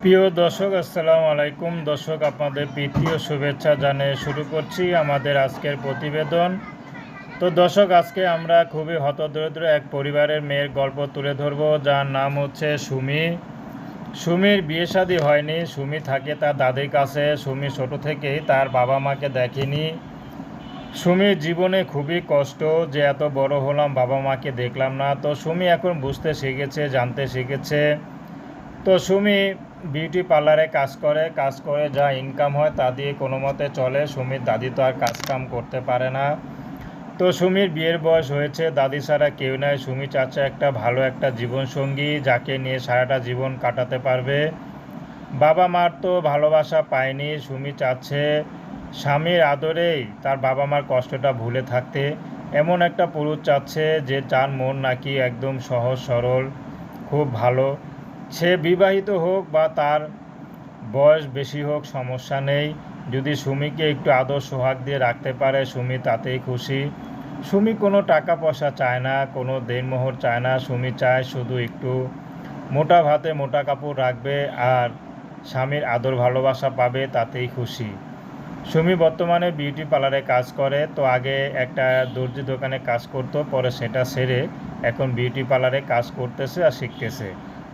প্রিয় দর্শক, আসসালামু আলাইকুম। দর্শক, আপনাদের প্রীতীয় শুভেচ্ছা জানিয়ে শুরু করছি আমাদের আজকের প্রতিবেদন। তো দর্শক, আজকে আমরা খুবই হতদরিদ্র এক পরিবারের মেয়ের গল্প তুলে ধরবো, যার নাম হচ্ছে সুমি। সুমির বিয়ে শাদী হয়নি, সুমি থাকে তার দাদির কাছে, সুমি ছোট থেকেই তার বাবা মাকে দেখেনি। সুমির জীবনে খুবই কষ্ট, যে এত বড় হলাম, বাবা মাকে দেখলাম না। তো সুমি এখন বুঝতে শিখেছে, জানতে শিখেছে। তো সুমি বিউটি পার্লারে কাজ করে কাজ করে যা ইনকাম হয় তা দিয়ে কোনো মতে চলে। সুমির দাদি তো আর কাজ কাম করতে পারে না। তো সুমির বিয়ের বয়স হয়েছে, দাদি ছাড়া কেউ নাই। সুমি চাচ্ছে একটা ভালো একটা জীবনসঙ্গী যাকে নিয়ে সারাটা জীবন কাটাতে পারবে। বাবা মার তো ভালোবাসা পায়নি। সুমি চাচ্ছে স্বামীর আদরেই তার বাবা মার কষ্টটা ভুলে থাকতে। এমন একটা পুরুষ চাচ্ছে যে, যার মন নাকি একদম সহজ সরল, খুব ভালো। সে বিবাহিত হোক বা তার বয়স বেশি হোক, সমস্যা নেই। যদি সুমিকে একটু আদর সোহাগ দিয়ে রাখতে পারে, সুমি তাতেই খুশি। সুমি কোনো টাকা পয়সা চায় না, কোনো দেনমোহর চায় না। সুমি চায় শুধু একটু মোটা ভাতে মোটা কাপড় রাখবে আর স্বামীর আদর ভালোবাসা পাবে, তাতেই খুশি। সুমি বর্তমানে বিউটি পার্লারে কাজ করে, তো আগে একটা দর্জি দোকানে কাজ করতো, পরে সেটা সেরে এখন বিউটি পার্লারে কাজ করতেছে আর শিখতেছে।